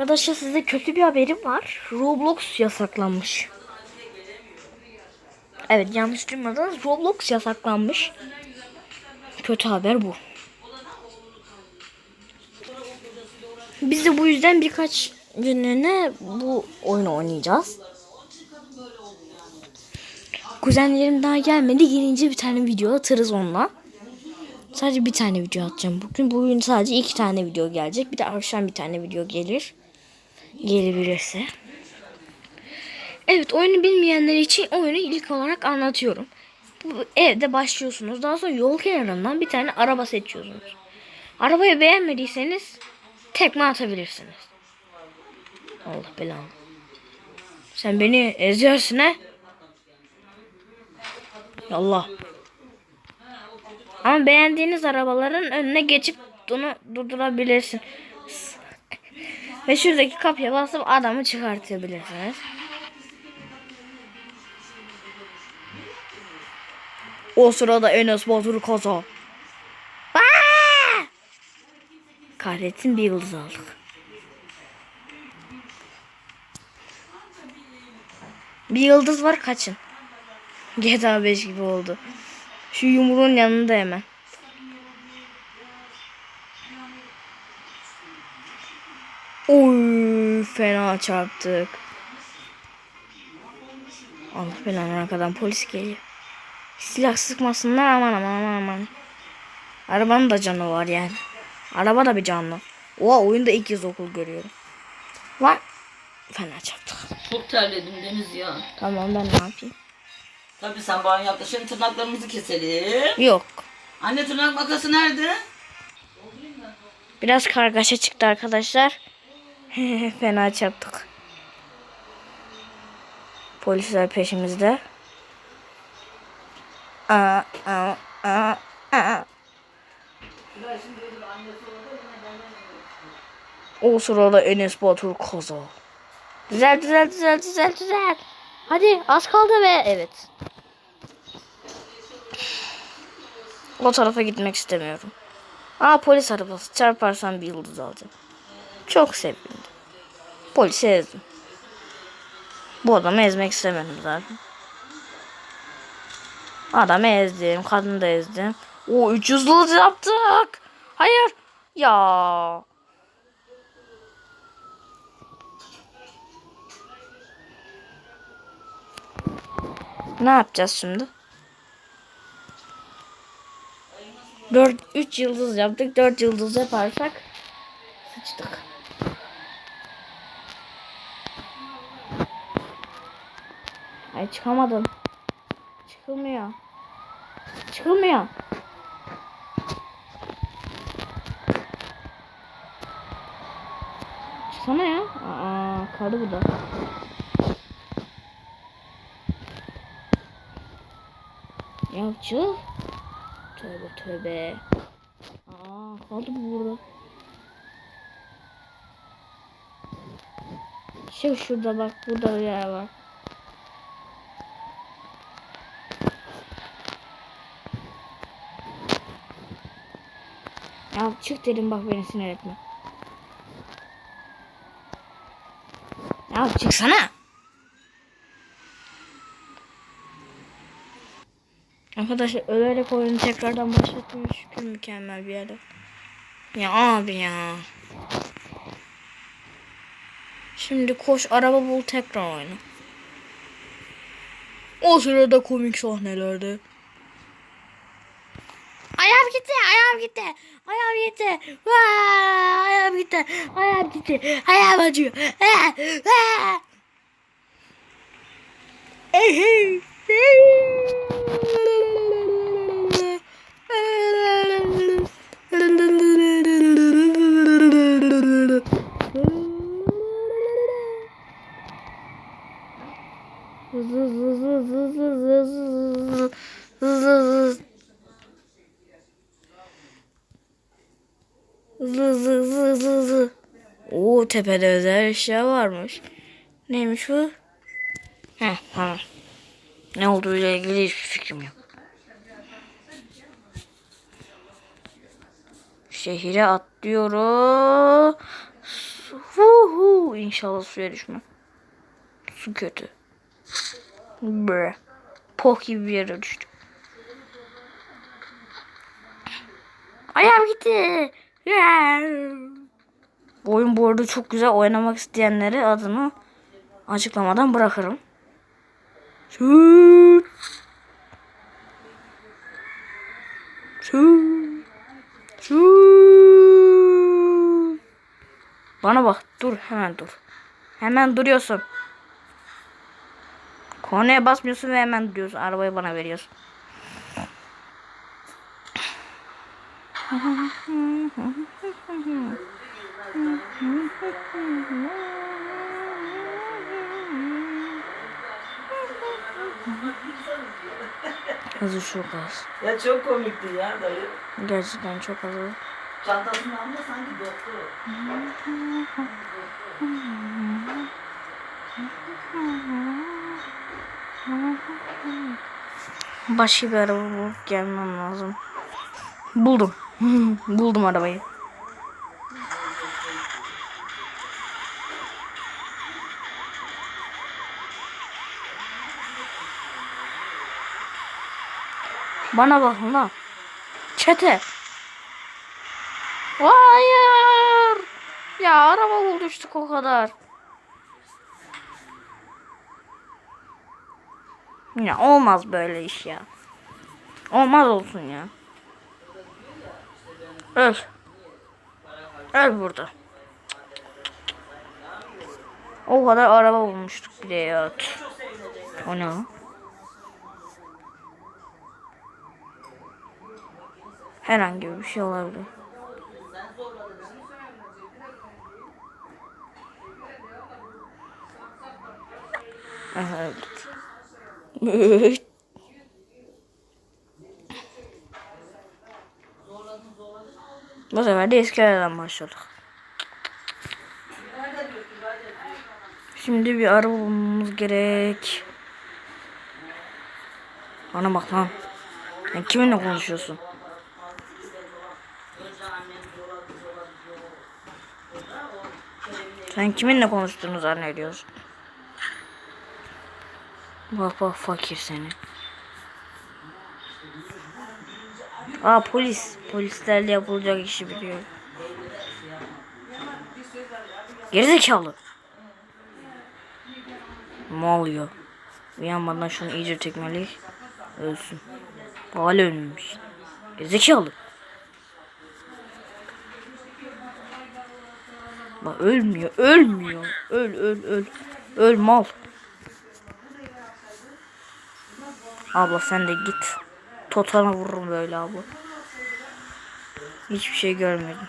Arkadaşlar size kötü bir haberim var. Roblox yasaklanmış. Evet yanlış duymadınız. Roblox yasaklanmış. Kötü haber bu. Biz de bu yüzden birkaç günlüğüne bu oyunu oynayacağız. Kuzenlerim daha gelmedi. Gelince bir tane video atarız onunla. Sadece bir tane video atacağım bugün. Bugün sadece iki tane video gelecek. Bir de akşam bir tane video gelir. Gelebilirse. Evet oyunu bilmeyenler için oyunu ilk olarak anlatıyorum. Bu evde başlıyorsunuz. Daha sonra yol kenarından bir tane araba seçiyorsunuz. Arabayı beğenmediyseniz tekme atabilirsiniz. Allah belanı. Sen beni eziyorsun he? Allah. Ama beğendiğiniz arabaların önüne geçip onu durdurabilirsin. Ve şuradaki kapıya basıp adamı çıkartabilirsiniz. O sırada Enes Batur kaza. Kahretsin bir yıldız aldık. Bir yıldız var kaçın. GTA 5 gibi oldu. Şu yumruğun yanında hemen. Oy fena çarptık. Allah belanı arkadan polis geliyor. Silah sıkmasınlar aman aman aman aman. Arabanın da canı var yani. Araba da bir canlı. Oha oyunda ilk kez okul görüyorum. Lan fena çarptık. Çok terledim Deniz ya. Tamam ben ne yapayım? Tabii sen yaptın. Şimdi tırnaklarımızı keselim. Yok. Anne tırnak makası nerede? Biraz kargaşa çıktı arkadaşlar. Fena çarptık. Polisler peşimizde. Aa, aa, aa, aa. O sırada Enes Batur kaza. Düzel düzel düzel düzel düzel. Hadi az kaldı ve evet. O tarafa gitmek istemiyorum. Aa polis arabası çarparsam bir yıldız alacağım. Çok sevindim. Polisi ezdim. Bu adamı ezmek istemedim zaten. Adamı ezdim. Kadını da ezdim. O 300 yıldız yaptık. Hayır. Ya. Ne yapacağız şimdi? 4 3 yıldız yaptık. 4 yıldız yaparsak çıkamadım. Çıkılmıyor. Çıkılmıyor. Çıksana ya. Aa, kaldı burada. Ya çık. Tövbe tövbe. Aa kaldı bu burada. Şu şurada bak burada bir yer var. Ya çık dedim bak beni sinir etme. Ya çıksana. Arkadaşlar ölerek oyunu tekrardan başlatmaya şükür mükemmel bir yerde. Ya abi ya. Şimdi koş araba bul tekrar oyna. O sırada komik sahnelerde. Ayağım gitti, ayağım gitti, ayağım gitti, Vaa, ayağım gitti, ayağım gitti, ayağım acıyor. Ehe, Oo tepede özel eşya varmış. Neymiş bu? Heh tamam. Ne olduğuyla ilgili hiçbir fikrim yok. Şehire atlıyoruz. Huhu. İnşallah suya düşmem. Su kötü. Bre. Poh gibi bir yere düştüm. Ayağım gitti. Bu oyun bu arada çok güzel. Oynamak isteyenlere adını açıklamadan bırakırım. Şut. Şut. Şut. Bana bak. Dur. Hemen dur. Hemen duruyorsun. Kornaya basmıyorsun ve hemen duruyorsun. Arabayı bana veriyorsun. Hızı çok az. Ya çok komikti ya dayı. Gerçekten çok az. Çantasını alma sanki doktor. Başka bir araba bulup gelmem lazım. Buldum. Buldum arabayı. Bana bakın lan. Çete. Hayır. Ya araba bulmuştuk o kadar. Ya olmaz böyle iş ya. Olmaz olsun ya. Öl. Öl burada. O kadar araba bulmuştuk bir de ya. O ne? Herhangi bir şey olabilir. Evet. Bu sefer de eski aradan başladık. Şimdi bir araba bulmamız gerek. Bana bak lan. Sen kiminle konuşuyorsun? Sen kiminle konuştuğunu zannediyorsun? Bak bak fakir seni. Aa polis. Polislerle yapılacak işi biliyor. Gerizekalı. Ne oluyor? Uyanmadan şunu iyice tekmeli. Ölsün. Hala ölmemiş. Gerizekalı. Bak ölmüyor. Ölmüyor. Öl öl öl. Öl mal. Abla sen de git. Totana vururum böyle abla. Hiçbir şey görmedim.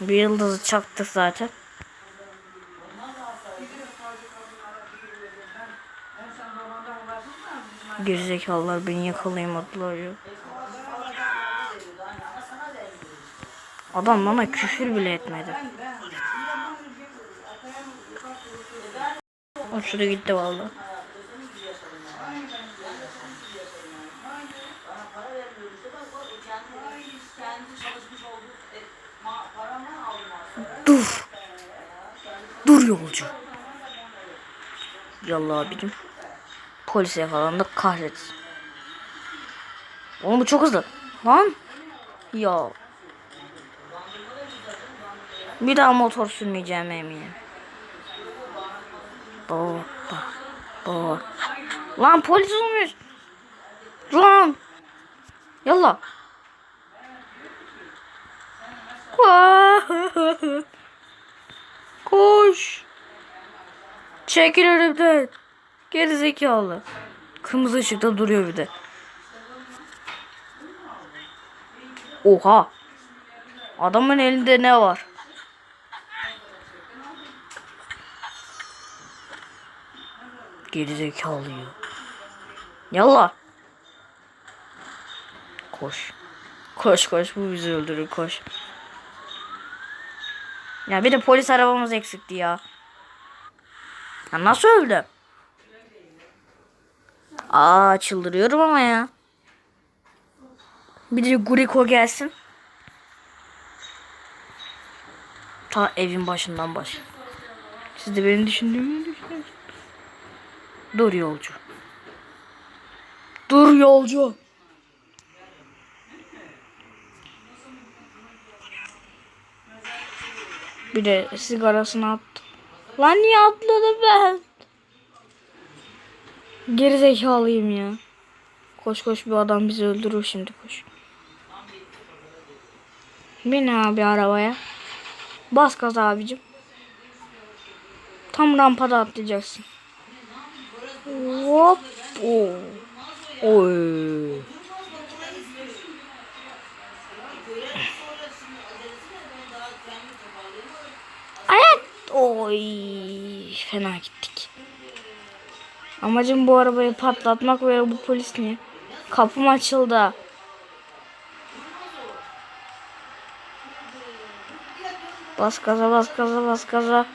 Bir yıldızı çaktık zaten. Gerizekalılar beni yakalayamadılar ya. Adam bana küfür bile etmedi. O şuraya gitti vallahi. Dur. Dur yolcu. Yallah abicim. Polise yakalandık kahretsin. Oğlum bu çok hızlı. Lan. Ya. Bir daha motor sürmeyeceğim eminim. Baba. Baba. Lan polis olmuş. Lan. Yallah. Koş. Çekil önümden. Gerizekalı. Kırmızı ışıkta duruyor bir de. Oha. Adamın elinde ne var? Gerizekalı ya. Yallah. Koş. Koş koş bu bizi öldürür koş. Ya bir de polis arabamız eksikti ya. Ya nasıl öldü? Aa çıldırıyorum ama ya. Bir de Guriko gelsin. Ta evin başından baş. Siz de benim düşündüğümü düşünüyorsunuz. Dur yolcu. Dur yolcu. Bir de sigarasını attı. Lan niye atladı ben? Gerizekalıyım ya. Koş koş bir adam bizi öldürür şimdi koş. Bin abi arabaya. Bas gaza abicim. Tam rampada atlayacaksın. Hop. Oo. Oy. Oy. Fena gittik. Amacım bu arabayı patlatmak ve bu polis niye? Kapım açıldı. Bas gaza bas gaza bas gaza.